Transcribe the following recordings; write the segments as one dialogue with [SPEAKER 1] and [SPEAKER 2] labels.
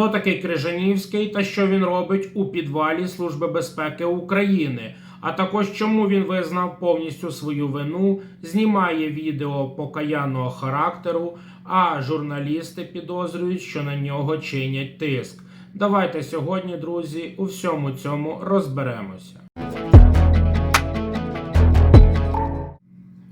[SPEAKER 1] хто такий Крижанівський та що він робить у підвалі Служби безпеки України, а також чому він визнав повністю свою вину, знімає відео покаянного характеру, а журналісти підозрюють, що на нього чинять тиск. Давайте сьогодні, друзі, у всьому цьому розберемося.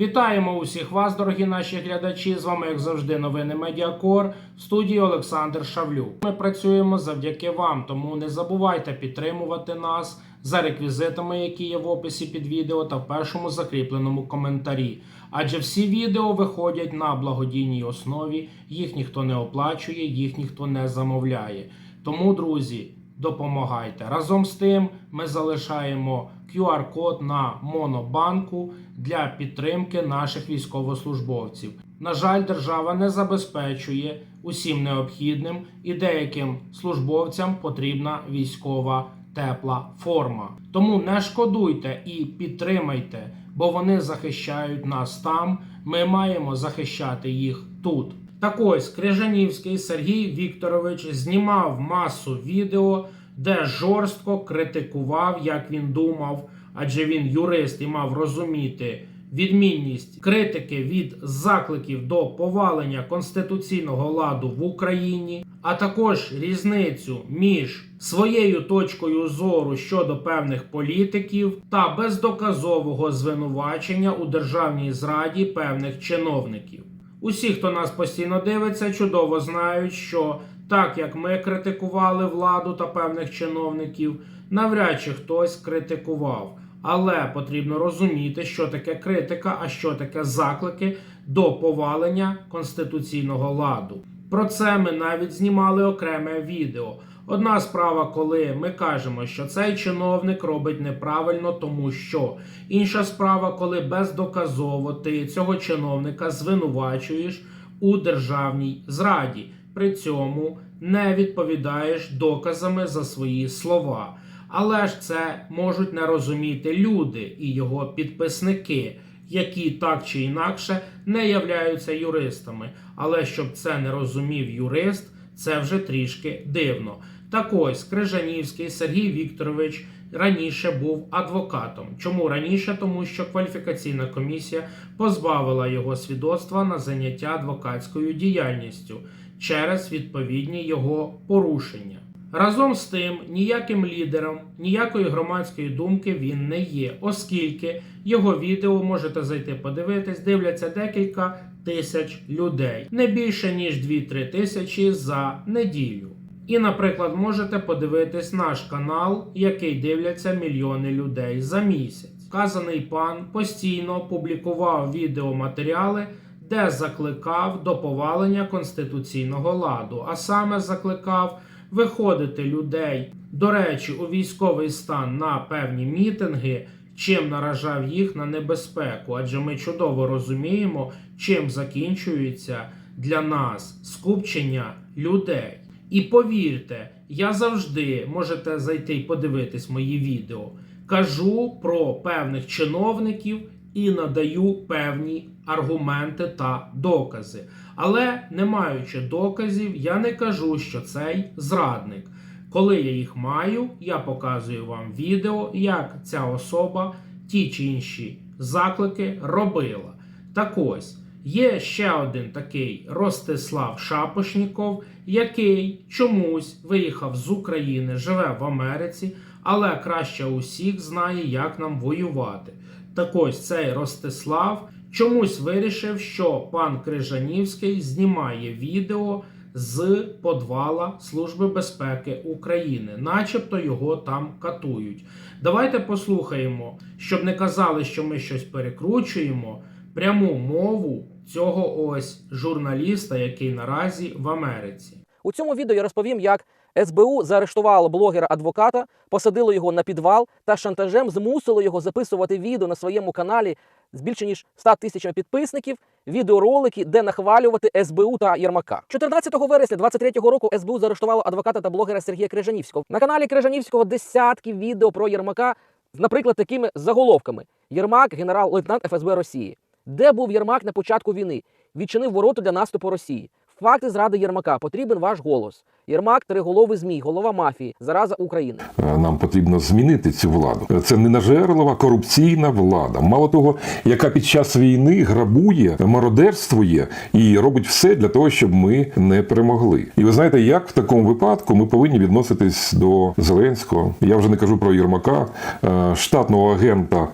[SPEAKER 1] Вітаємо усіх вас, дорогі наші глядачі. З вами, як завжди, новини Медіакор в студії Олександр Шавлюк. Ми працюємо завдяки вам, тому не забувайте підтримувати нас за реквізитами, які є в описі під відео та в першому закріпленому коментарі. Адже всі відео виходять на благодійній основі, їх ніхто не оплачує, їх ніхто не замовляє. Тому, друзі, допомагайте. Разом з тим ми залишаємо QR-код на Монобанку для підтримки наших військовослужбовців. На жаль, держава не забезпечує усім необхідним і деяким службовцям потрібна військова тепла форма. Тому не шкодуйте і підтримайте, бо вони захищають нас там. Ми маємо захищати їх тут. Так ось Крижанівський Сергій Вікторович знімав масу відео, де жорстко критикував, як він думав, адже він юрист і мав розуміти відмінність критики від закликів до повалення конституційного ладу в Україні, а також різницю між своєю точкою зору щодо певних політиків та бездоказового звинувачення у державній зраді певних чиновників. Усі, хто нас постійно дивиться, чудово знають, що так як ми критикували владу та певних чиновників, навряд чи хтось критикував. Але потрібно розуміти, що таке критика, а що таке заклики до повалення конституційного ладу. Про це ми навіть знімали окреме відео. Одна справа, коли ми кажемо, що цей чиновник робить неправильно, тому що інша справа, коли бездоказово ти цього чиновника звинувачуєш у державній зраді, при цьому не відповідаєш доказами за свої слова. Але ж це можуть не розуміти люди і його підписники, які так чи інакше не являються юристами. Але щоб це не розумів юрист, це вже трішки дивно. Так ось Крижанівський Сергій Вікторович раніше був адвокатом. Чому раніше? Тому що кваліфікаційна комісія позбавила його свідоцтва на заняття адвокатською діяльністю через відповідні його порушення. Разом з тим, ніяким лідером, ніякої громадської думки він не є, оскільки його відео можете зайти подивитись, дивляться декілька тисяч людей, не більше ніж 2-3 тисячі за неділю. І, наприклад, можете подивитись наш канал, який дивляться мільйони людей за місяць. Вказаний пан постійно публікував відеоматеріали, де закликав до повалення конституційного ладу, а саме закликав виходити людей, до речі, у військовий стан на певні мітинги, чим наражав їх на небезпеку, адже ми чудово розуміємо, чим закінчується для нас скупчення людей. І повірте, я завжди можете зайти і подивитись мої відео. Кажу про певних чиновників і надаю певні аргументи та докази. Але не маючи доказів, я не кажу, що цей зрадник. Коли я їх маю, я показую вам відео, як ця особа ті чи інші заклики робила. Так ось. Є ще один такий Ростислав Шапошніков, який чомусь виїхав з України, живе в Америці, але краще усіх знає, як нам воювати. Так ось цей Ростислав чомусь вирішив, що пан Крижанівський знімає відео з подвала Служби безпеки України, начебто його там катують. Давайте послухаємо, щоб не казали, що ми щось перекручуємо пряму мову цього ось журналіста, який наразі в Америці.
[SPEAKER 2] У цьому відео я розповім, як СБУ заарештувало блогера-адвоката, посадило його на підвал та шантажем змусило його записувати відео на своєму каналі з більше ніж 100 тисячами підписників, відеоролики, де нахвалювати СБУ та Єрмака. 14 вересня 23-го року СБУ заарештувало адвоката та блогера Сергія Крижанівського. На каналі Крижанівського десятки відео про Єрмака, наприклад, такими заголовками: Єрмак, генерал-лейтенант ФСБ Росії. Де був Єрмак на початку війни? Відчинив ворота для наступу Росії. Факти зради Єрмака. Потрібен ваш голос. Єрмак триголовий змій, голова мафії, зараза України.
[SPEAKER 3] Нам потрібно змінити цю владу. Це ненажерлива корупційна влада. Мало того, яка під час війни грабує, мародерствує і робить все для того, щоб ми не перемогли. І ви знаєте, як в такому випадку ми повинні відноситись до Зеленського. Я вже не кажу про Єрмака, е, штатного агента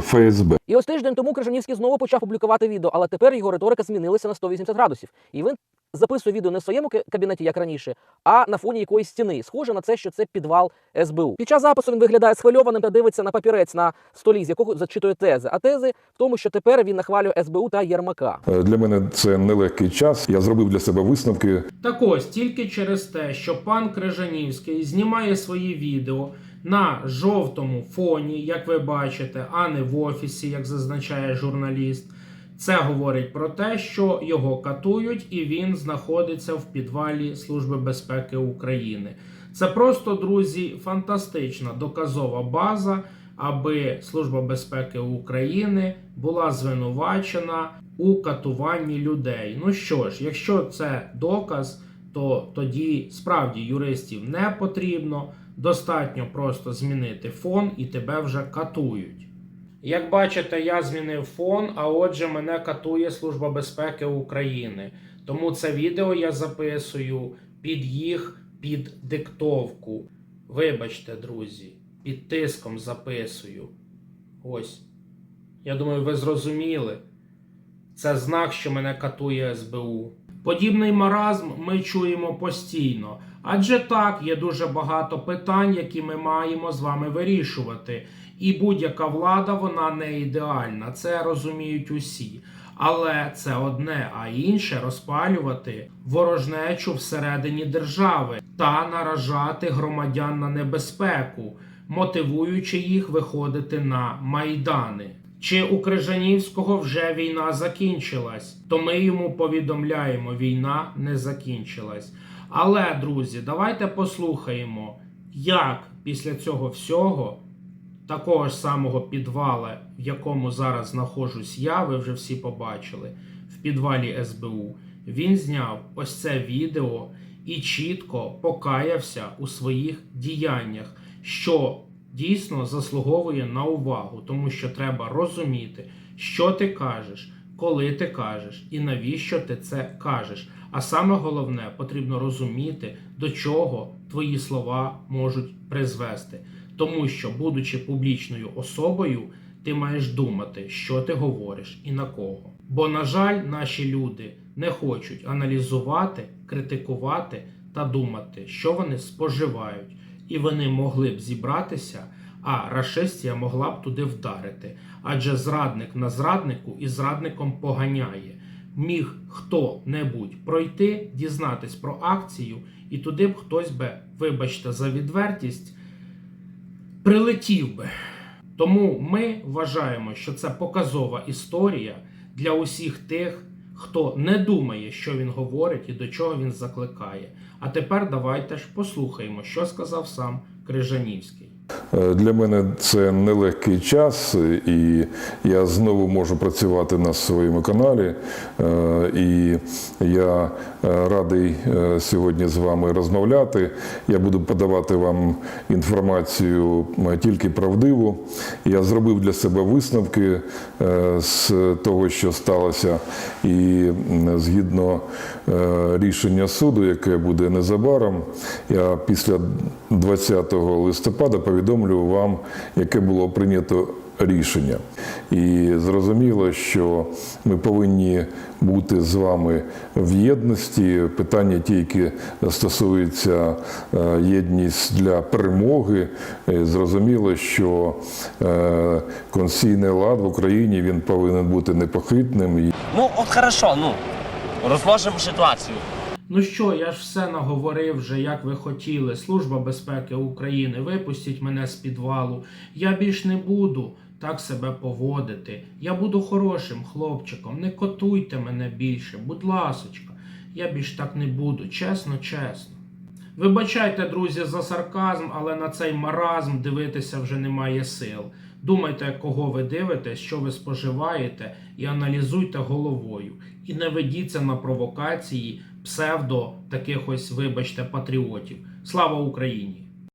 [SPEAKER 3] ФСБ.
[SPEAKER 2] І ось тиждень тому Крижанівський знову почав публікувати відео, але тепер його риторика змінилася на 180 градусів. І він записує відео не в своєму ка- кабінеті, як раніше, а на фоні якоїсь стіни. Схоже на це, що це підвал СБУ. Під час запису він виглядає схвильованим та дивиться на папірець на столі, з якого зачитує тези. А тези в тому, що тепер він нахвалює СБУ та Єрмака.
[SPEAKER 3] Е, Для мене це нелегкий час. Я зробив для себе висновки.
[SPEAKER 1] Так ось тільки через те, що пан Крижанівський знімає свої відео на жовтому фоні, як ви бачите, а не в офісі, як зазначає журналіст. Це говорить про те, що його катують, і він знаходиться в підвалі Служби безпеки України. Це просто, друзі, фантастична доказова база, аби Служба безпеки України була звинувачена у катуванні людей. Ну що ж, якщо це доказ, то тоді справді юристів не потрібно. Достатньо просто змінити фон і тебе вже катують. Як бачите, я змінив фон, а отже, мене катує Служба безпеки України. Тому це відео я записую під їх під диктовку. Вибачте, друзі, під тиском записую. Ось. Я думаю, ви зрозуміли. Це знак, що мене катує СБУ. Подібний маразм ми чуємо постійно. Адже так, є дуже багато питань, які ми маємо з вами вирішувати. І будь-яка влада вона не ідеальна, це розуміють усі. Але це одне, а інше розпалювати ворожнечу всередині держави та наражати громадян на небезпеку, мотивуючи їх виходити на майдани. Чи у Крижанівського вже війна закінчилась, то ми йому повідомляємо, війна не закінчилась. Але, друзі, давайте послухаємо, як після цього всього, такого ж самого підвала, в якому зараз знаходжусь я, ви вже всі побачили, в підвалі СБУ, він зняв ось це відео і чітко покаявся у своїх діяннях, що дійсно заслуговує на увагу, тому що треба розуміти, що ти кажеш, коли ти кажеш і навіщо ти це кажеш. А саме головне, потрібно розуміти, до чого твої слова можуть призвести. Тому що, будучи публічною особою, ти маєш думати, що ти говориш і на кого. Бо, на жаль, наші люди не хочуть аналізувати, критикувати та думати, що вони споживають, і вони могли б зібратися, а рашистія могла б туди вдарити. Адже зрадник на зраднику і зрадником поганяє. Міг хто-небудь пройти, дізнатись про акцію, і туди б хтось би, вибачте за відвертість, прилетів би. Тому ми вважаємо, що це показова історія для усіх тих, хто не думає, що він говорить і до чого він закликає. А тепер давайте ж послухаємо, що сказав сам Крижанівський.
[SPEAKER 3] Е, Для мене це нелегкий час, і я знову можу працювати на своєму каналі. Е, І я е, радий сьогодні з вами розмовляти. Я буду подавати вам інформацію тільки правдиву. Я зробив для себе висновки з того, що сталося, і згідно рішення суду, яке буде незабаром, я після 20 листопада повідомлю вам, яке було прийнято рішення. І зрозуміло, що ми повинні бути з вами в єдності. Питання тільки стосується е, єдність для перемоги. Е, Зрозуміло, що е, конституційний лад в Україні він повинен бути непохитним.
[SPEAKER 4] Ну, от хорошо, ну, розложимо ситуацію.
[SPEAKER 1] Ну що, я ж все наговорив вже, як ви хотіли. Служба безпеки України, випустіть мене з підвалу. Я більш не буду так себе поводити. Я буду хорошим хлопчиком. Не котуйте мене більше, будь ласочка. Я більш так не буду, чесно, чесно. Вибачайте, друзі, за сарказм, але на цей маразм дивитися вже немає сил. Думайте, кого ви дивитесь, що ви споживаєте, і аналізуйте головою. І не ведіться на провокації псевдо таких ось, вибачте, патріотів. Слава Україні!